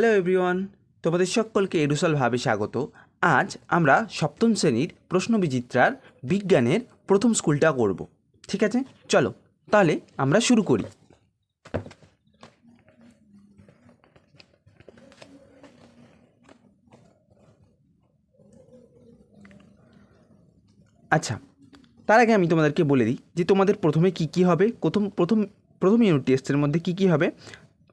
Hello everyone তোমাদের সকলকে এরুসলভাবে স্বাগত। আজ আমরা সপ্তম শ্রেণির প্রশ্নবিচিত্রার বিজ্ঞানের প্রথম স্কুলটা করব। ঠিক আছে? চলো, তাহলে আমরা শুরু করি। আচ্ছা তার আগে আমি তোমাদেরকে বলে দিই যে তোমাদের প্রথমে কি কি হবে, প্রথম প্রথম প্রথম ইউনিট টেস্টের মধ্যে কি কি হবে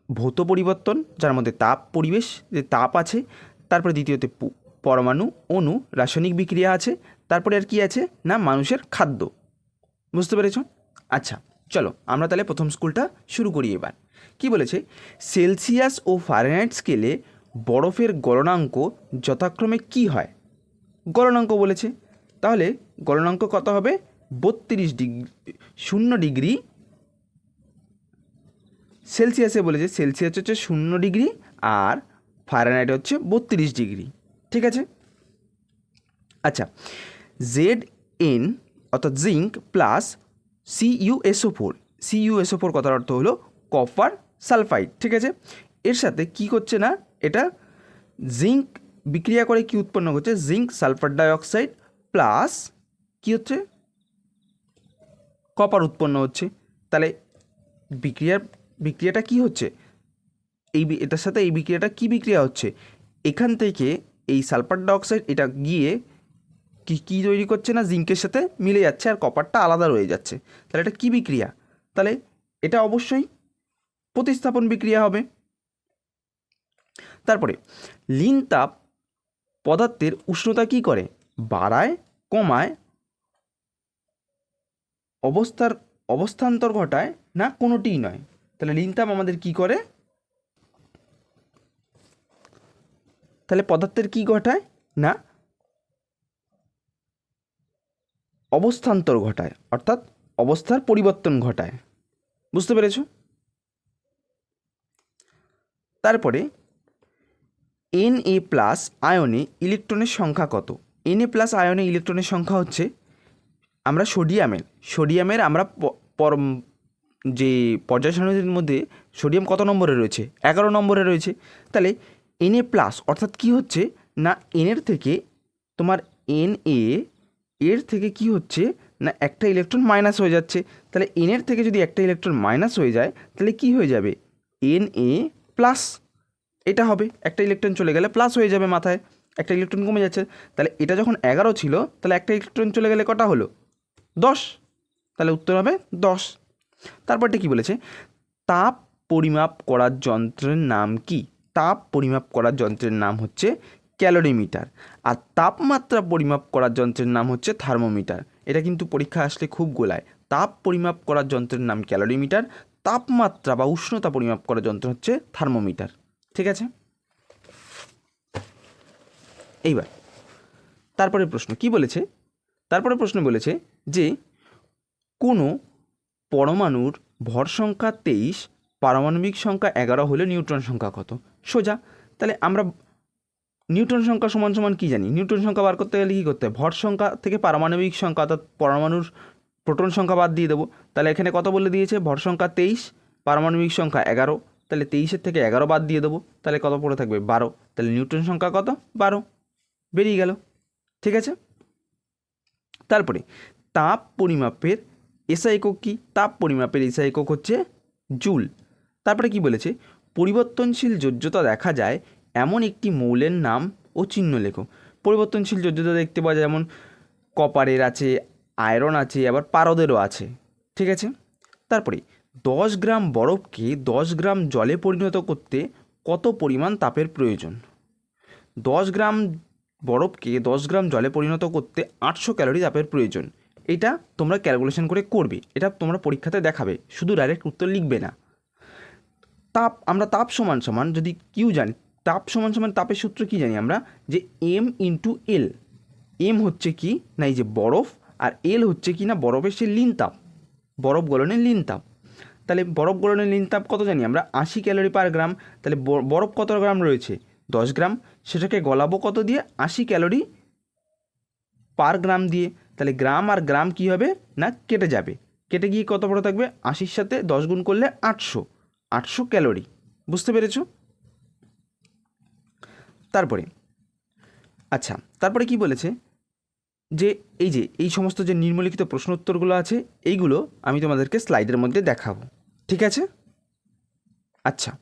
ভৌত পরিবর্তন, যার মধ্যে তাপ পরিবেশ, যে তাপ আছে, তারপরে দ্বিতীয়তে পরমাণু, অণু, রাসায়নিক বিক্রিয়া আছে, তারপরে আর কি আছে? না, মানুষের খাদ্য। বুঝতে পেরেছ? আচ্ছা চলো, আমরা তাহলে প্রথম স্কুলটা শুরু করি এবার। কি বলেছে? সেলসিয়াস ও ফারেনহাইট স্কেলে বরফের গলনাঙ্ক যথাক্রমে কি হয়? গলনাঙ্ক বলেছে। তাহলে গলনাঙ্ক কত হবে? বত্রিশ ডিগ্রি, শূন্য ডিগ্রি সেলসিয়াসে বলেছে, সেলসিয়াস হচ্ছে শূন্য ডিগ্রি আর ফারেনহাইট হচ্ছে বত্রিশ ডিগ্রি। ঠিক আছে? আচ্ছা জেড এন অর্থাৎ zinc plus C U S O four. C U S O four কথার অর্থ হলো কপার সালফাইড। ঠিক আছে? এর সাথে কি করছে না, এটা জিঙ্ক বিক্রিয়া করে কি উৎপন্ন করছে? জিঙ্ক সালফার ডাইঅক্সাইড প্লাস কি হচ্ছে? কপার উৎপন্ন হচ্ছে। তাহলে বিক্রিয়ার বিক্রিয়াটা কি হচ্ছে? এই এটার সাথে এই বিক্রিয়াটা কি বিক্রিয়া হচ্ছে? এখান থেকে এই সালফার ডাইঅক্সাইড এটা গিয়ে কি, কী তৈরি করছে না জিঙ্কের সাথে মিলে যাচ্ছে আর কপারটা আলাদা রয়ে যাচ্ছে। তাহলে এটা কী বিক্রিয়া? তাহলে এটা অবশ্যই প্রতিস্থাপন বিক্রিয়া হবে। তারপরে লিন তাপ পদার্থের উষ্ণতা কি করে? বাড়ায়, কমায়, অবস্থার, অবস্থান্তর ঘটায় না কোনোটিই নয়? তাহলে লিন তাপ আমাদের কি করে? তাহলে পদার্থের কি ঘটায়? না। অবস্থান্তর ঘটায়, অর্থাৎ অবস্থার পরিবর্তন ঘটায়। বুঝতে পেরেছ? তারপরে এন এ প্লাস আয়নে ইলেকট্রনের সংখ্যা কত? এন এ প্লাস আয়নে ইলেকট্রনের সংখ্যা হচ্ছে, আমরা সোডিয়ামের সোডিয়ামের আমরা যে পর্যায় সারণীর মধ্যে সোডিয়াম কত নম্বরে রয়েছে? এগারো নম্বরে রয়েছে। তাহলে এন এ প্লাস অর্থাৎ কি হচ্ছে? না এনের থেকে তোমার এন এ এর থেকে কি হচ্ছে? না, একটা ইলেকট্রন মাইনাস হয়ে যাচ্ছে। তাহলে এনের থেকে যদি একটা ইলেকট্রন মাইনাস হয়ে যায়, তাহলে কি হয়ে যাবে? এন এ প্লাস এটা হবে। একটা ইলেকট্রন চলে গেলে প্লাস হয়ে যাবে মাথায়। একটা ইলেকট্রন কমে যাচ্ছে। তাহলে এটা যখন এগারো ছিল, তাহলে একটা ইলেকট্রন চলে গেলে কটা হলো? দশ। তাহলে উত্তর হবে দশ। তারপরটা কি বলেছে? তাপ পরিমাপ করার যন্ত্রের নাম কি? তাপ পরিমাপ করার যন্ত্রের নাম হচ্ছে ক্যালোরিমিটার। আর তাপমাত্রা পরিমাপ করার যন্ত্রের নাম হচ্ছে থার্মোমিটার। এটা কিন্তু পরীক্ষা আসলে খুব গোলায়। তাপ পরিমাপ করার যন্ত্রের নাম ক্যালোরিমিটার, তাপমাত্রা বা উষ্ণতা পরিমাপ করার যন্ত্র হচ্ছে থার্মোমিটার। ঠিক আছে? এইবার তারপরে প্রশ্ন কি বলেছে? তারপরে প্রশ্ন বলেছে যে কোনো পরমাণুর ভর সংখ্যা তেইশ, পারমাণবিক সংখ্যা এগারো হলে নিউট্রন সংখ্যা কত? সোজা। তাহলে আমরা নিউটন সংখ্যা সমান সমান কী জানি? নিউটন সংখ্যা বার করতে গেলে কী করতে হয় ভর সংখ্যা থেকে পারমাণবিক সংখ্যা অর্থাৎ পরমাণুর প্রোটন সংখ্যা বাদ দিয়ে দেবো। তাহলে এখানে কত বলে দিয়েছে? ভর সংখ্যা তেইশ, পারমাণবিক সংখ্যা এগারো। তাহলে তেইশের থেকে এগারো বাদ দিয়ে দেবো। তাহলে কত পড়ে থাকবে? বারো। তাহলে নিউটন সংখ্যা কত? বারো। বেরিয়ে গেল। ঠিক আছে? তারপরে তাপ পরিমাপের এসআই একক কী? তাপ পরিমাপের এসআই একক হচ্ছে জুল। তারপরে কি বলেছে? পরিবর্তনশীল যোজ্যতা দেখা যায় এমন একটি মৌলের নাম ও চিহ্ন লেখো। পরিবর্তনশীল যোজ্যতা দেখতে পাওয়া যায় যেমন কপারের আছে, আয়রন আছে, আবার পারদেরও আছে। ঠিক আছে? তারপরে, দশ গ্রাম বরফকে দশ গ্রাম জলে পরিণত করতে কত পরিমাণ তাপের প্রয়োজন? দশ গ্রাম বরফকে দশ গ্রাম জলে পরিণত করতে আটশো ক্যালোরি তাপের প্রয়োজন। এটা তোমরা ক্যালকুলেশন করে করবে। এটা তোমরা পরীক্ষাতে দেখাবে। শুধু ডাইরেক্ট উত্তর লিখবে না। তাপ, আমরা তাপ সমান সমান যদি কিউ জানি, তাপ সমান সমান তাপের সূত্র কি জানি আমরা? যে এম ইন্টু এল এম হচ্ছে কি? না, এই যে বরফ, আর এল হচ্ছে কি না? বরফের সে লিন তাপ। বরফ গলনের লিন তাপ। তাহলে বরফ গলনের লিন তাপ কত জানি আমরা? আশি ক্যালোরি পার গ্রাম। তাহলে বরফ কত গ্রাম রয়েছে? দশ গ্রাম। সেটাকে গলাবো কত দিয়ে? আশি ক্যালোরি পার গ্রাম দিয়ে। তাহলে গ্রাম আর গ্রাম কি হবে? না, কেটে যাবে। কেটে গিয়ে কত বড় থাকবে? আশির সাথে দশ গুণ করলে আটশো। আটশো ক্যালোরি। বুঝতে পেরেছ? তারপরে আচ্ছা তারপরে কি বলেছে? যে এই যে, এই সমস্ত যে নির্মলিখিত প্রশ্ন উত্তরগুলো আছে, এইগুলো আমি তোমাদেরকে স্লাইডের মধ্যে দেখাবো। ঠিক আছে? আচ্ছা।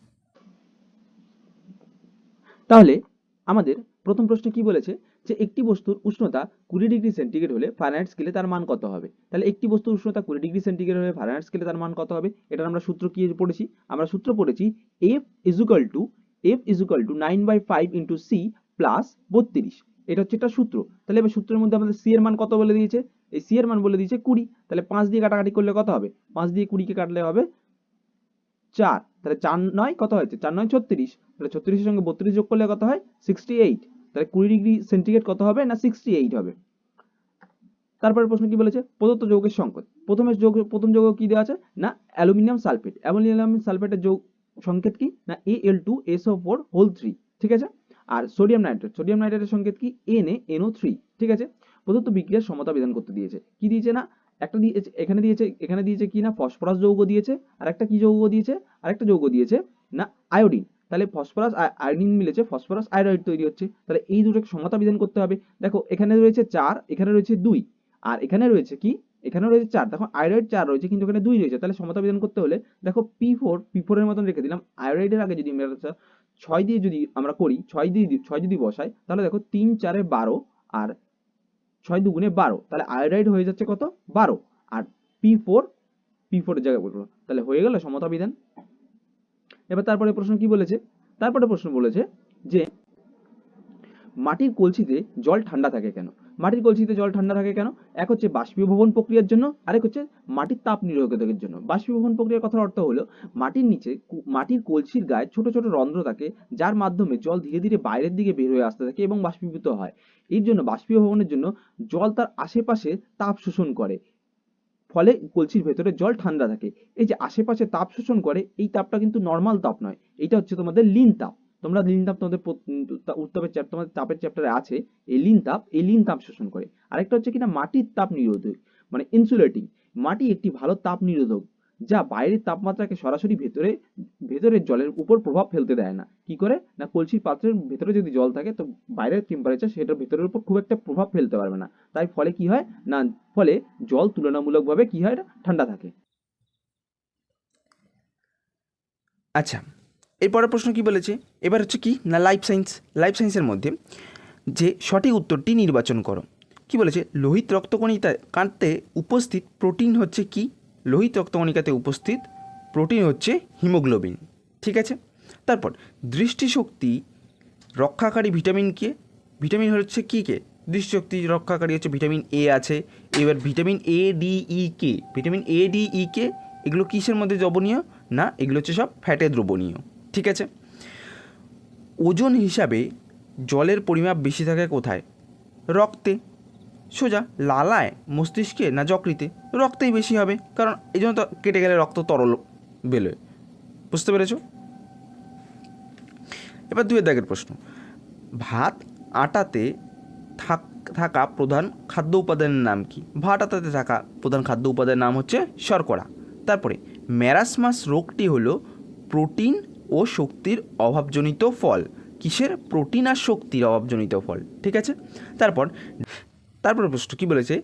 তাহলে আমাদের প্রথম প্রশ্ন কি বলেছে? যে একটি বস্তুর উষ্ণতা কুড়ি ডিগ্রি সেন্টিগ্রেড হলে ফারেনহাইট স্কেলে তার মান কত হবে? তাহলে একটি বস্তুর উষ্ণতা কুড়ি ডিগ্রি সেন্টিগ্রেড হলে ফারেনহাইট স্কেলে তার মান কত হবে? এটার আমরা সূত্র কি পড়েছি? আমরা সূত্র পড়েছি F equal to F equal to nine by five into C plus বত্রিশ। এটা হচ্ছে একটা সূত্র। তাহলে এবার সূত্রের মধ্যে আমাদের সি এর মান কত বলে দিয়েছে? এই সি এর মান বলে দিয়েছে কুড়ি। তাহলে পাঁচ দিয়ে কাটাকাটি করলে কত হবে? পাঁচ দিয়ে কুড়িকে কাটলে হবে চার। তাহলে চার নয় কত হয়েছে? চার নয় ছত্রিশ। তাহলে ছত্রিশের সঙ্গে বত্রিশ যোগ করলে কত হয়? সিক্সটি এইট তাহলে কুড়ি ডিগ্রি সেন্টিগ্রেড কত হবে না সিক্সটি এইট হবে? তারপরে প্রশ্ন কি বলেছে? প্রদত্ত যৌগের সংকেত প্রথমে যৌগ, প্রথম যৌগ কি দেওয়া আছে? না, অ্যালুমিনিয়াম সালফেট। অ্যালুমিনিয়াম সালফেটের যৌগ সংকেত কি? না A L two S O four whole three ঠিক আছে? আর সোডিয়াম নাইট্রেট। সোডিয়াম নাইট্রেটের সংকেত কি? এন এ এনও থ্রি ঠিক আছে? প্রদত্ত বিক্রিয়ার সমতা বিধান করতে দিয়েছে। কি দিয়েছে না? একটা দিয়েছে, এখানে দিয়েছে এখানে দিয়েছে কি না? ফসফরাস যৌগ দিয়েছে। আর একটা কি যৌগ দিয়েছে? আর একটা যৌগ দিয়েছে না, আয়োডিন। তাহলে ফসফরাস আর আয়োডিন মিলেছে, ফসফরাস আয়োডাইড তৈরি হচ্ছে। তাহলে এই দুটোকে সমতা বিধান করতে হবে। দেখো, এখানে রয়েছে চার, এখানে রয়েছে দুই, আর এখানে রয়েছে কি? এখানে রয়েছে চার। দেখো, আয়োডাইড চার রয়েছে, কিন্তু এখানে দুই রয়েছে। তাহলে সমতা বিধান করতে হলে দেখো পি ফোর পি ফোরের মতন রেখে দিলাম। আয়োডাইডের আগে যদি আমরা ছয় দিয়ে যদি আমরা করি, ছয় দিয়ে ছয় যদি বসাই, তাহলে দেখো তিন চারে বারো আর ছয় দুগুণে বারো। তাহলে আয়োডাইড হয়ে যাচ্ছে কত? বারো। আর পি ফোর পি ফোরের জায়গায় বলব। তাহলে হয়ে গেল সমতা বিধান। এবার তারপরে প্রশ্ন কি বলেছে? তারপরে প্রশ্ন বলেছে যে, মাটির কলসিতে জল ঠান্ডা থাকে কেন? মাটির কলসিতে জল ঠান্ডা থাকে কেন? এক হচ্ছে বাষ্পীভবন প্রক্রিয়ার জন্য, আরেক হচ্ছে মাটির তাপ নিরোধকের জন্য। বাষ্পীভবন প্রক্রিয়ার কথার অর্থ হলো, মাটির নিচে মাটির কলসির গায়ে ছোট ছোট রন্ধ্র থাকে, যার মাধ্যমে জল ধীরে ধীরে বাইরের দিকে বের হয়ে আসতে থাকে এবং বাষ্পীভূত হয়। এর জন্য বাষ্পীভবনের জন্য জল তার আশেপাশে তাপ শোষণ করে। ফলে কলসির ভেতরে জল ঠান্ডা থাকে। এই যে আশেপাশে তাপ শোষণ করে, এই তাপটা কিন্তু নর্মাল তাপ নয়। এটা হচ্ছে তোমাদের লিন তাপ। তোমরা লিন তাপ তোমাদের উত্তাপের চ্যাপ তোমাদের তাপের চ্যাপ্টারে আছে। এই লিন তাপ, এই লিন তাপ শোষণ করে। আরেকটা হচ্ছে কিনা মাটির তাপ নিরোধক মানে ইনসুলেটিং মাটি একটি ভালো তাপ নিরোধক। যা বাইরের তাপমাত্রাকে সরাসরি ভেতরে, ভেতরের জলের উপর প্রভাব ফেলতে দেয় না। কি করে? না কলসির পাত্রের ভেতরে যদি জল থাকে, তো বাইরের টেম্পারেচার সেটার ভেতরের উপর খুব একটা প্রভাব ফেলতে পারবে না। তাই ফলে কি হয়? না, ফলে জল তুলনামূলকভাবে কি হয়? ঠান্ডা থাকে। আচ্ছা এরপরের প্রশ্ন কি বলেছে? এবার হচ্ছে কি? না লাইফ সায়েন্স লাইফ সায়েন্সের মধ্যে যে সঠিক উত্তরটি নির্বাচন করো। কি বলেছে? লোহিত রক্তকণিকা কাঁদতে উপস্থিত প্রোটিন হচ্ছে কি? লোহিত রক্তকণিকাতে উপস্থিত প্রোটিন হচ্ছে হিমোগ্লোবিন। ঠিক আছে? তারপর দৃষ্টিশক্তি রক্ষাকারী ভিটামিন কে? ভিটামিন হচ্ছে কী কে? দৃষ্টিশক্তি রক্ষাকারী হচ্ছে ভিটামিন এ আছে। এবার vitamin A D E K vitamin A D E K এগুলো কিসের মধ্যে দ্রবণীয়? না, এগুলো হচ্ছে সব ফ্যাটে দ্রবণীয়। ঠিক আছে? ওজন হিসাবে জলের পরিমাপ বেশি থাকে কোথায়? রক্তে। সোজা লালায় মস্তিষ্কে না যকৃতে রক্তেই বেশি হবে, কারণ এই জন্য তো কেটে গেলে রক্ত তরল বেরোয়। বুঝতে পেরেছ? এবার দুয়ের দাগের প্রশ্ন। ভাত আটাতে থাক, থাকা প্রধান খাদ্য উপাদানের নাম কি? ভাত আটাতে থাকা প্রধান খাদ্য উপাদানের নাম হচ্ছে শর্করা। তারপরে ম্যারাসমাস রোগটি হলো প্রোটিন ও শক্তির অভাবজনিত ফল। কিসের? প্রোটিন আর শক্তির অভাবজনিত ফল, ঠিক আছে? তারপর তারপর প্রশ্ন, কী বলেছে?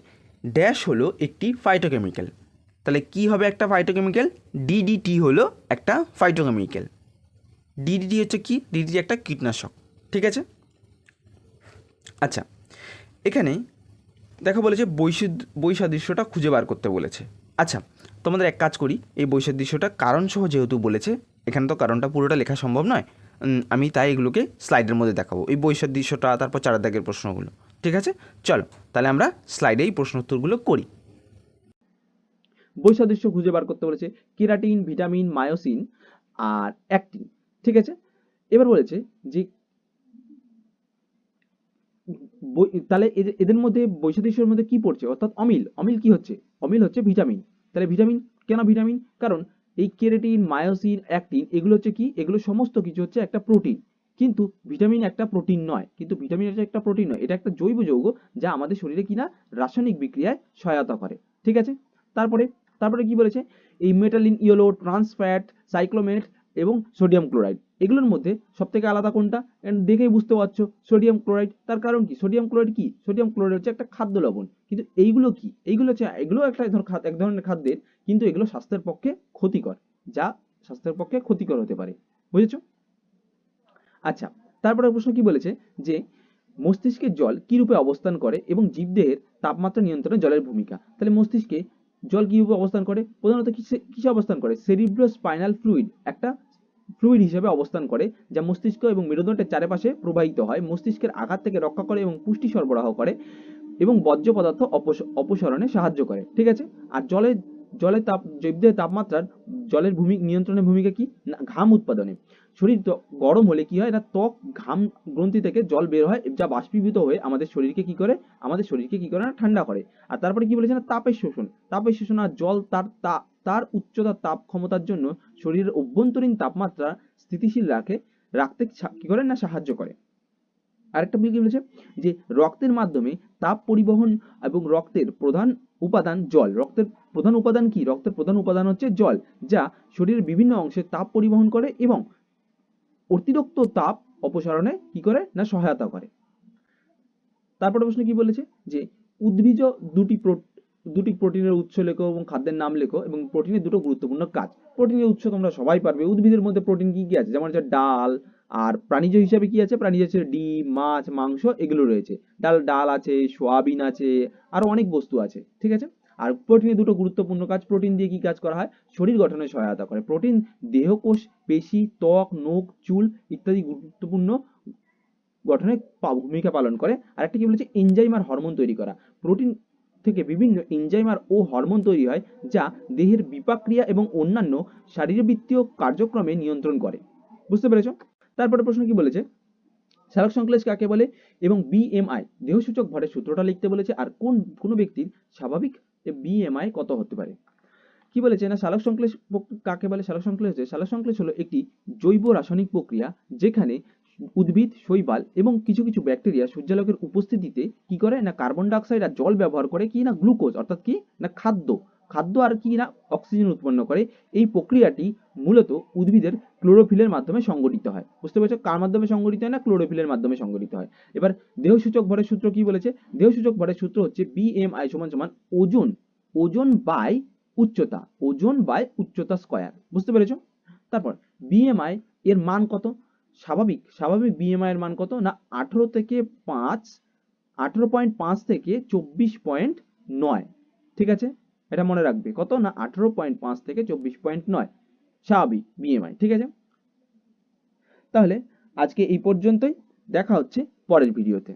ড্যাশ হলো একটি ফাইটোকেমিক্যাল তাহলে কি হবে একটা ফাইটোকেমিক্যাল ডিডিটি হলো একটা ফাইটোকেমিক্যাল ডিডিটি হচ্ছে কি? ডিডিটি একটা কীটনাশক। ঠিক আছে? আচ্ছা এখানে দেখো বলেছে বৈশুদ্ধ, বৈসাদৃশ্যটা খুঁজে বার করতে বলেছে। আচ্ছা তোমাদের এক কাজ করি, এই বৈসাদৃশ্যটা কারণসহ যেহেতু বলেছে, এখানে তো কারণটা পুরোটা লেখা সম্ভব নয় আমি তাই এগুলোকে স্লাইডের মধ্যে দেখাবো। এই বৈসাদৃশ্যটা, তারপর চার দাগের প্রশ্নগুলো। ঠিক আছে? চলো, তাহলে আমরা স্লাইডে এই প্রশ্ন উত্তরগুলো করি। বৈসাদৃশ্য খুঁজে বার করতে বলেছে কেরাটিন, ভিটামিন, মায়োসিন আর অ্যাক্টিন ঠিক আছে? এবার বলেছে যে তাহলে এদের- এদের মধ্যে বৈসাদৃশ্যের মধ্যে কি পড়ছে? অর্থাৎ অমিল অমিল কি হচ্ছে? অমিল হচ্ছে ভিটামিন। তাহলে ভিটামিন, কেন ভিটামিন? কারণ এই কেরাটিন, মায়োসিন অ্যাক্টিন এগুলো হচ্ছে কি? এগুলো সমস্ত কিছু হচ্ছে একটা প্রোটিন কিন্তু ভিটামিন একটা প্রোটিন নয়। কিন্তু ভিটামিন হচ্ছে একটা প্রোটিন নয়, এটা একটা জৈব যৌগ যা আমাদের শরীরে কিনা রাসায়নিক বিক্রিয়ায় সহায়তা করে। ঠিক আছে? তারপরে তারপরে কি বলেছে? এই মেটালিন, ইয়েলো ট্রান্সফ্যাট সাইক্লোমেট এবং সোডিয়াম ক্লোরাইড এগুলোর মধ্যে সব থেকে আলাদা কোনটা? দেখেই বুঝতে পারছ সোডিয়াম ক্লোরাইড তার কারণ কি? সোডিয়াম ক্লোরাইড কি? সোডিয়াম ক্লোরাইড হচ্ছে একটা খাদ্য লবণ। কিন্তু এইগুলো কি? এইগুলো হচ্ছে এগুলো একটা এক ধরনের খাদ্যের, কিন্তু এগুলো স্বাস্থ্যের পক্ষে ক্ষতিকর, যা স্বাস্থ্যের পক্ষে ক্ষতিকর হতে পারে। বুঝেছ? আচ্ছা তারপরে প্রশ্ন কি বলেছে? যে মস্তিষ্কের জল কি রূপে অবস্থান করে এবং জীবদেহের তাপমাত্রা নিয়ন্ত্রণে জলের ভূমিকা? তাহলে মস্তিষ্কে জল কি রূপে অবস্থান করে? প্রধানত কিসে অবস্থান করে? সেরিব্রো স্পাইনাল ফ্লুইড একটা ফ্লুইড হিসেবে অবস্থান করে, যা মস্তিষ্ক এবং মেরুদণ্ডের চারপাশে প্রবাহিত হয়, মস্তিষ্কের আঘাত থেকে রক্ষা করে এবং পুষ্টি সরবরাহ করে এবং বর্জ্য পদার্থ অপস- অপসারণে সাহায্য করে। ঠিক আছে? আর জলে জলের তাপ, জীবদেহের তাপমাত্রার, জলের ভূমি, নিয়ন্ত্রণের ভূমিকা কি? না, ঘাম উৎপাদনে। শরীর গরম হলে কি হয়? না ত্বক, ঘাম গ্রন্থি থেকে জল বের হয়, যা বাষ্পীভূত হয়ে আমাদের শরীরকে কি করে? আমাদের শরীরকে কি করে? না ঠান্ডা করে। আর তারপরে কি বলেছে না? তাপের শোষণ। তাপের শোষণ আর জল তার তার উচ্চতার তাপ ক্ষমতার জন্য শরীরের অভ্যন্তরীণ তাপমাত্রা স্থিতিশীল রাখে, রাখতে কি করে না? সাহায্য করে। আরেকটা কি বলেছে? যে রক্তের মাধ্যমে তাপ পরিবহন এবং রক্তের প্রধান উপাদান জল। রক্তের প্রধান উপাদান কি? রক্তের প্রধান উপাদান হচ্ছে জল, যা শরীরের বিভিন্ন অংশে তাপ পরিবহন করে এবং অতিরিক্ত তাপ অপসারণে কি করে না সহায়তা করে? তারপরে প্রশ্ন কি বলেছে? যে উদ্ভিজ দুটি দুটি প্রোটিনের উৎস লেখো এবং খাদ্যের নাম লেখো এবং প্রোটিনের দুটো গুরুত্বপূর্ণ কাজ। প্রোটিনের উৎস তোমরা সবাই পারবে। উদ্ভিদের মধ্যে প্রোটিন কি কি আছে? যেমন হচ্ছে ডাল আর প্রাণীজ হিসাবে কি আছে? প্রাণীজ হচ্ছে ডিম, মাছ, মাংস এগুলো রয়েছে। ডাল ডাল আছে, সোয়াবিন আছে, আরও অনেক বস্তু আছে। ঠিক আছে? আর প্রোটিনের দুটো গুরুত্বপূর্ণ কাজ প্রোটিন দিয়ে কি কাজ করা হয়? শরীর গঠনে সহায়তা করে। প্রোটিন দেহকোষ, পেশি, ত্বক, নখ, চুল ইত্যাদি গুরুত্বপূর্ণ গঠনে ভূমিকা পালন করে। আর একটা কি বলেছে? এনজাইম আর হরমোন তৈরি করা। প্রোটিন থেকে বিভিন্ন এনজাইম আর ও হরমোন তৈরি হয়, যা দেহের বিপাক ক্রিয়া এবং অন্যান্য শারীরবৃত্তীয় কার্যক্রমে নিয়ন্ত্রণ করে। বুঝতে পেরেছ? তারপরে প্রশ্ন কি বলেছে? সালোক সংশ্লেষ কাকে বলে? এবং বিএমআই দেহসূচক ভরের সূত্রটা লিখতে বলেছে। আর কোন, কোনো ব্যক্তির স্বাভাবিক বিএমআই কত হতে পারে? কি বলেছে? না, সালোক সংশ্লেষ কাকে বলে সালোক সংশ্লেষ? যে সালোক সংশ্লেষ হলো একটি জৈব রাসায়নিক প্রক্রিয়া যেখানে উদ্ভিদ, শৈবাল এবং কিছু কিছু ব্যাকটেরিয়া সূর্যালোকের উপস্থিতিতে কি করে? না, কার্বন ডাইঅক্সাইড আর জল ব্যবহার করে কি? না, গ্লুকোজ, অর্থাৎ কি? না, খাদ্য খাদ্য আর কি না অক্সিজেন উৎপন্ন করে, এই প্রক্রিয়াটি মূলত উদ্ভিদের ক্লোরোফিলের মাধ্যমে সংগঠিত হয়। বুঝতে পেরেছ কার মাধ্যমে সংগঠিত হয় না? ক্লোরোফিলের মাধ্যমে সংগঠিত হয়। এবার দেহসূচক ভরের সূত্র কি বলেছে? দেহসূচক ভরের সূত্র হচ্ছে বিএমআই সমান সমান ওজন ওজন বাই উচ্চতা, ওজন বাই উচ্চতা স্কয়ার বুঝতে পেরেছ? তারপর বিএমআই এর মান কত? স্বাভাবিক স্বাভাবিক বিএমআই এর মান কত? না আঠেরো থেকে পাঁচ, আঠেরো পয়েন্ট পাঁচ থেকে চব্বিশ পয়েন্ট নয়। ঠিক আছে? এটা মনে রাখবে। কত? না, আঠেরো পয়েন্ট পাঁচ থেকে চব্বিশ পয়েন্ট নয়। স্বাভাবিক বিএমআই ঠিক আছে? তাহলে আজকে এই পর্যন্তই। দেখা হচ্ছে পরের ভিডিওতে।